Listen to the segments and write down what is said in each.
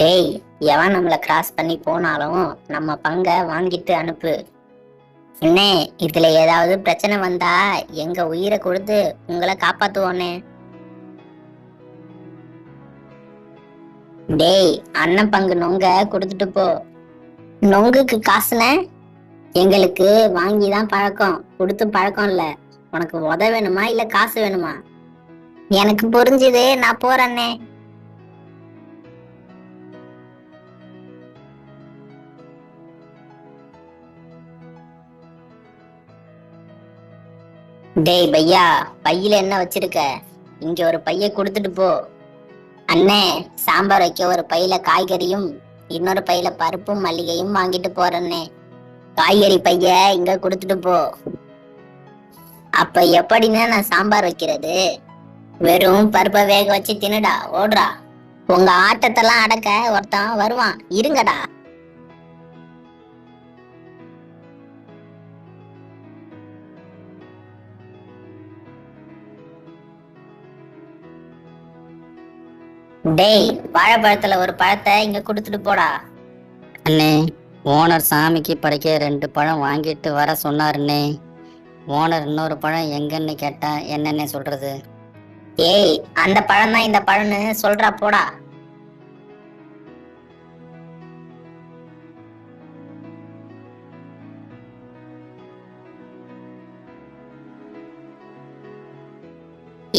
டேய் எவன் நம்மளை கிராஸ் பண்ணி போனாலும் நம்ம பங்கை வாங்கிட்டு அனுப்பு. அண்ணே இதுல ஏதாவது பிரச்சனை வந்தா எங்க உயிரை கொடுத்து உங்களை காப்பாத்துவோனே டேய் அண்ணன் பங்கு நொங்க கொடுத்துட்டு போ. நொங்குக்கு காசுனே எங்களுக்கு வாங்கி தான் பழக்கம். கொடுத்து பழக்கம் இல்ல. உனக்கு உத வேணுமா இல்ல காசு வேணுமா? எனக்கு புரிஞ்சுது நான் போறேன்னே. டேய் பையா பையில என்ன வச்சிருக்க? இங்க ஒரு பைய கொடுத்துட்டு போ. அண்ணே சாம்பார் வைக்க ஒரு பையில காய்கறியும் இன்னொரு பையில பருப்பும் மல்லிகையும் வாங்கிட்டு போறேன்னே. காய்கறி பைய இங்க கொடுத்துட்டு போ. அப்ப எப்படின்னா நான் சாம்பார் வைக்கிறது? வெறும் பருப்பை வேக வச்சு தின்னுடா ஓடுறா. உங்க ஆட்டத்தெல்லாம் அடக்க ஒருத்தன் வருவான். இருங்கடா. டேய் வாழைப்பழத்துல ஒரு பழத்தை இங்க கொடுத்துட்டு போடா. அண்ணே ஓனர் சாமிக்கு படைக்க ரெண்டு பழம் வாங்கிட்டு வர சொன்னாருண்ணே. ஓனர் இன்னொரு பழம் எங்கன்னு கேட்டா என்னென்ன சொல்றது? ஏய் அந்த பழம் தான் இந்த பழம்னு சொல்றா போடா.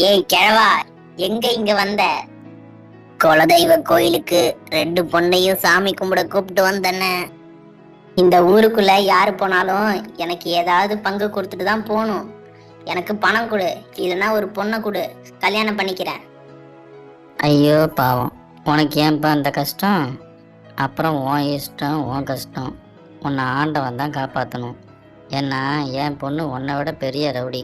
ஏய் கிழவா எங்க இங்க வந்த? குலதெய்வ கோயிலுக்கு ரெண்டு பொண்ணையும் சாமி கும்பிட கூப்பிட்டு வந்தேன்ன இந்த ஊருக்குள்ள யாரு போனாலும் எனக்கு ஏதாவது பங்கு கொடுத்துட்டு தான் போகணும். எனக்கு பணம் கொடு இல்லைன்னா ஒரு பொண்ணை கொடு கல்யாணம் பண்ணிக்கிறேன். ஐயோ பாவம். உனக்கு ஏன்பா அந்த கஷ்டம்? அப்புறம் உன் இஷ்டம் உன் கஷ்டம். உன்னை ஆண்டவன் தான் காப்பாற்றணும் ஏன்னா என் பொண்ணு உன்னை விட பெரிய ரவுடி.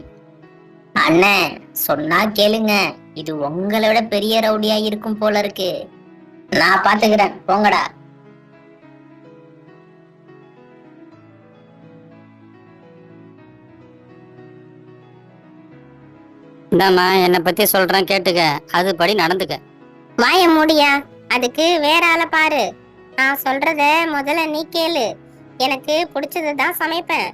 அண்ணே சொன்னா கேளுங்க. இது உங்களை விட பெரிய ரவுடியா இருக்கும் போல இருக்கு. நான் பாத்துக்கிறேன் போங்கடா. இந்தாம்மா என்னை பற்றி சொல்கிறேன் கேட்டுக்க. அதுபடி நடந்துக்க. வாய முடியா? அதுக்கு வேற ஆளை பாரு. நான் சொல்றத முதல்ல நீ கேளு. எனக்கு பிடிச்சதை தான் சமைப்பேன்.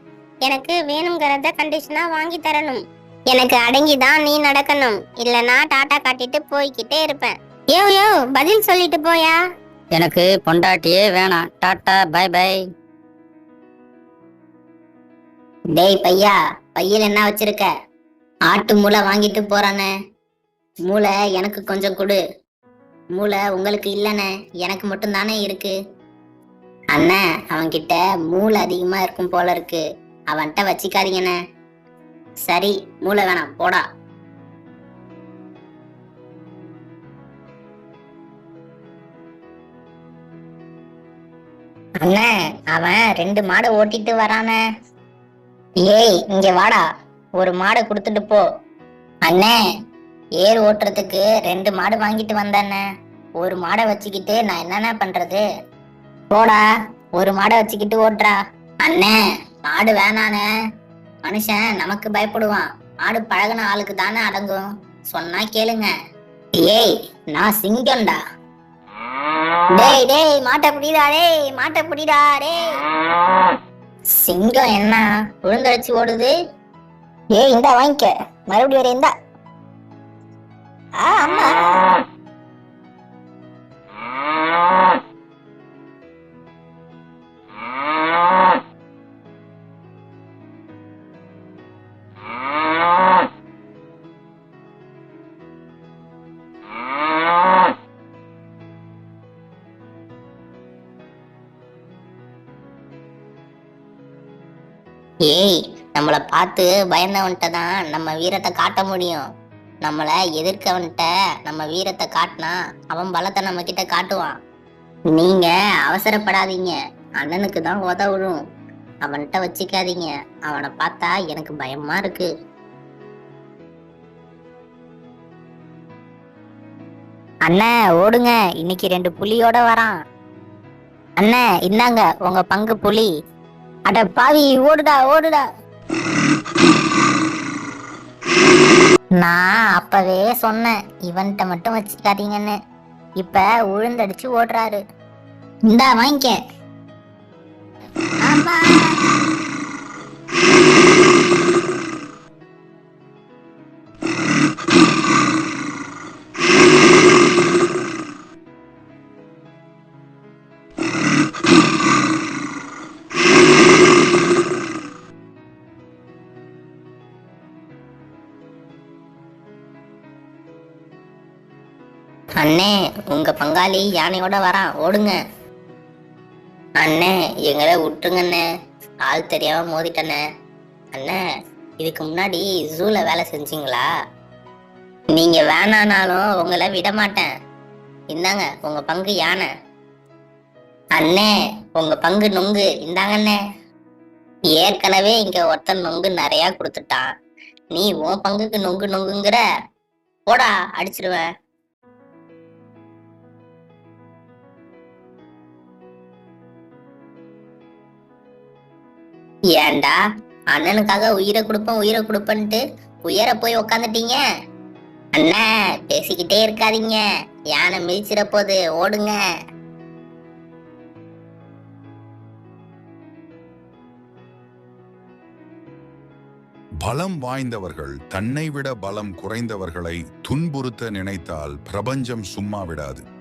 எனக்கு வேணுங்கிறத கண்டிஷனா வாங்கி தரணும். எனக்கு அடங்கி தான் நீ நடக்கணும். இல்லனா டாட்டா காட்டிட்டு போய்கிட்டே இருப்பேன். யோ யோ பதில் சொல்லிட்டு போயா? எனக்கு பொண்டாட்டியே வேணாம். டாட்டா பை பை டேய் பையா பையில என்ன வச்சிருக்க? ஆட்டு மூளை வாங்கிட்டு போறானே. மூளை எனக்கு கொஞ்சம் கொடு. மூளை உங்களுக்கு இல்லைண்ணே எனக்கு மட்டும் தானே இருக்கு. அண்ணே அவன்கிட்ட மூளை அதிகமா இருக்கும் போல இருக்கு. அவன்கிட்ட வச்சுக்காதீங்கண்ணே. சரி மூளை வேணாம் போடா. அண்ணே அவன் ரெண்டு மாடை ஓட்டிட்டு வரானே. ஏய் இங்க வாடா ஒரு மாடை கொடுத்துட்டு போ. அண்ணே ஏர் ஓட்டுறதுக்கு ரெண்டு மாடு வாங்கிட்டு வந்தானே. ஒரு மாடை வச்சுக்கிட்டு நான் என்னென்ன பண்றது? போடா ஒரு மாடை வச்சுக்கிட்டு ஓட்டுறா. அண்ணே மாடு வேணானே. மனுஷன் நமக்கு பயப்படுவான். மாடு பழகுன ஆளுக்கு தானே அடங்கும். சொன்னா கேளுங்க. ஏய் நான் சிங்கம்டா. டேய் டேய் மாட்டை பிடிடா டேய் மாட்டை பிடிடா டேய். சிங்கம் என்ன? உளுந்தடிச்சு ஓடுது. ஏய் இந்தா வாங்கிக்க. மறுபடியும் ஒரு இந்தா. ஆ அம்மா. ஏய் நம்மளை பார்த்து பயந்தவன்கிட்ட தான் நம்ம வீரத்தை காட்ட முடியும். நம்மளை எதிர்க்கவன்கிட்ட நம்ம வீரத்தை காட்டினா அவன் பலத்தை நம்ம கிட்ட காட்டுவான். நீங்க அவசரப்படாதீங்க. அண்ணனுக்கு தான் உதவும் அவன்கிட்ட வச்சுக்காதீங்க. அவனை பார்த்தா எனக்கு பயமா இருக்கு. அண்ணே ஓடுங்க. இன்னைக்கு ரெண்டு புலியோட வரான். அண்ணே இந்தாங்க உங்க பங்கு புலி. அட பாவி ஓடுடா ஓடுடா. நான் அப்பவே சொன்னேன் இவன்கிட்ட மட்டும் வச்சுக்காதீங்கன்னு. இப்ப உழுந்தடிச்சு ஓடுறாரு. இந்தா வாங்கிக்க. ஆமா. அண்ணே உங்க பங்காளி யானையோட வரான். ஓடுங்க. அண்ணே எங்களை விட்டுருங்கண்ணே. ஆள் தெரியாம மோதிட்டண்ணே. அண்ணே இதுக்கு முன்னாடி ஜூல வேலை செஞ்சீங்களா? நீங்க வேணானாலும் உங்களை விட மாட்டேன் இந்தாங்க உங்க பங்கு யானை. அண்ணே உங்க பங்கு நொங்கு. இந்தாங்கண்ணே. ஏற்கனவே இங்க ஒருத்தன் நொங்கு நிறைய கொடுத்துட்டான். நீ உன் பங்குக்கு நொங்கு நொங்குங்கிற. போடா அடிச்சிருவேன். ஏண்டா? அண்ணனுக்காக உயிரை கொடுப்பேன் உயிரை கொடுப்பேன்ட்டு உயர போய் உக்காந்துட்டீங்க? அண்ணா பேசிக்கிட்டே இருக்காதீங்க. யானை மிதிச்சிட போது ஓடுங்க. பலம் வாய்ந்தவர்கள் தன்னை விட பலம் குறைந்தவர்களை துன்புறுத்த நினைத்தால் பிரபஞ்சம் சும்மா விடாது.